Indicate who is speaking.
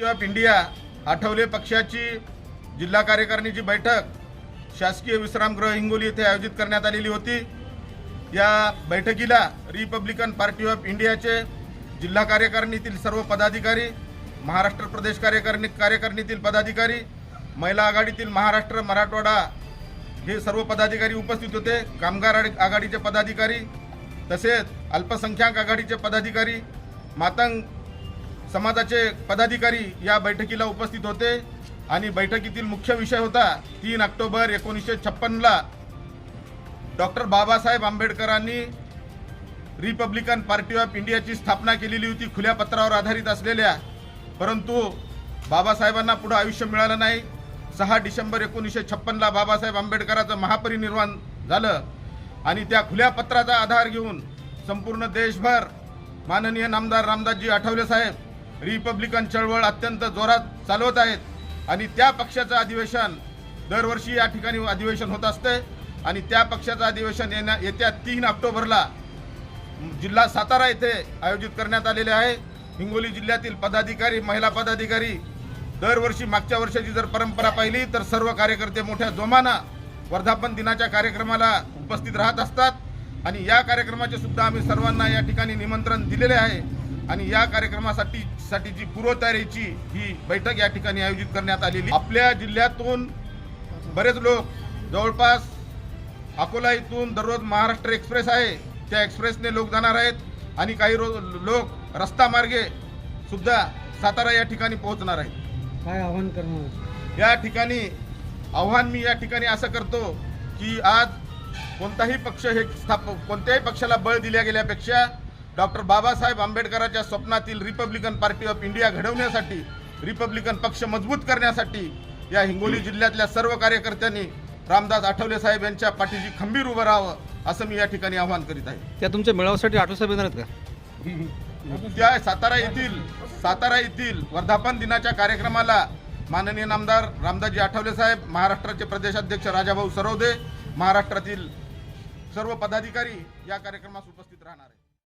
Speaker 1: Party of India Athawale पक्षाची जिल्हा कार्यकारिणीची बैठक शासकीय विश्रामगृह हिंगोली येथे आयोजित करण्यात आलेली होती. या बैठकीला रिपब्लिकन पार्टी ऑफ इंडियाचे जिल्हा कार्यकारिणीतील सर्व पदाधिकारी महाराष्ट्र प्रदेश कार्यकारिणी कार्यकारिणीतील पदाधिकारी महिला आघाडीतील महाराष्ट्र मराठवाडा हे सर्व पदाधिकारी उपस्थित होते. कामगार आघाडीचे पदाधिकारी तसेच अल्पसंख्याक आघाडीचे पदाधिकारी मातंग समाजाचे पदाधिकारी या बैठकीला उपस्थित होते आणि बैठकीतील मुख्य विषय होता तीन ऑक्टोबर एकोणीसशे छप्पनला. डॉक्टर बाबासाहेब आंबेडकरांनी रिपब्लिकन पार्टी ऑफ इंडियाची स्थापना केलेली होती खुल्या पत्रावर आधारित असलेल्या. परंतु बाबासाहेबांना पुढं आयुष्य मिळालं नाही. सहा डिसेंबर एकोणीसशे छप्पनला बाबासाहेब आंबेडकरांचं महापरिनिर्वाण झालं आणि त्या खुल्या पत्राचा आधार घेऊन संपूर्ण देशभर माननीय नामदार रामदासजी आठवले साहेब रिपब्लिकन चळवळ अत्यंत जोरात चालवत आहेत. आणि त्या पक्षाचं अधिवेशन दरवर्षी या ठिकाणी अधिवेशन होत असते. आणि त्या पक्षाचं अधिवेशन येण्या येत्या तीन ऑक्टोबरला जिल्हा सातारा येथे आयोजित करण्यात आलेले आहे. हिंगोली जिल्ह्यातील पदाधिकारी महिला पदाधिकारी दरवर्षी मागच्या वर्षाची जर परंपरा पाहिली तर सर्व कार्यकर्ते मोठ्या जोमानं वर्धापन दिनाच्या कार्यक्रमाला उपस्थित राहत असतात. आणि या कार्यक्रमाचे सुद्धा आम्ही सर्वांना या ठिकाणी निमंत्रण दिलेले आहे. आणि या कार्यक्रमासाठी साठीची पूर्वतयारीची ही बैठक या ठिकाणी आयोजित करण्यात आलेली. आपल्या जिल्ह्यातून बरेच लोक जवळपास अकोला इथून दररोज महाराष्ट्र एक्सप्रेस आहे. त्या एक्सप्रेसने लोक जाणार आहेत आणि काही रो लोक रस्ता मार्गे सुद्धा सातारा या ठिकाणी पोहोचणार आहेत.
Speaker 2: काय आव्हान करणार?
Speaker 1: या ठिकाणी आव्हान मी या ठिकाणी असं करतो की आज कोणताही पक्ष हे स्थाप कोणत्याही पक्षाला बळ दिल्या गेल्यापेक्षा डॉक्टर बाबासाहेब आंबेडकरांच्या स्वप्नातील रिपब्लिकन पार्टी ऑफ इंडिया घडवण्यासाठी रिपब्लिकन पक्ष मजबूत करण्यासाठी या हिंगोली जिल्ह्यातल्या सर्व कार्यकर्त्यांनी रामदास आठवले साहेब यांच्या पाठीशी खंबीर उभं राहावं असं मी या ठिकाणी आवाहन करीत आहे.
Speaker 3: त्या तुमच्या मेळाव्यासाठी आठवण साहेब येणार आहेत का?
Speaker 1: त्या सातारा येथील सातारा येथील वर्धापन दिनाच्या कार्यक्रमाला माननीय नामदार रामदासजी आठवले साहेब महाराष्ट्राचे प्रदेशाध्यक्ष राजाभाऊ सरवदे महाराष्ट्रातील सर्व पदाधिकारी या कार्यक्रमास उपस्थित राहणार आहेत.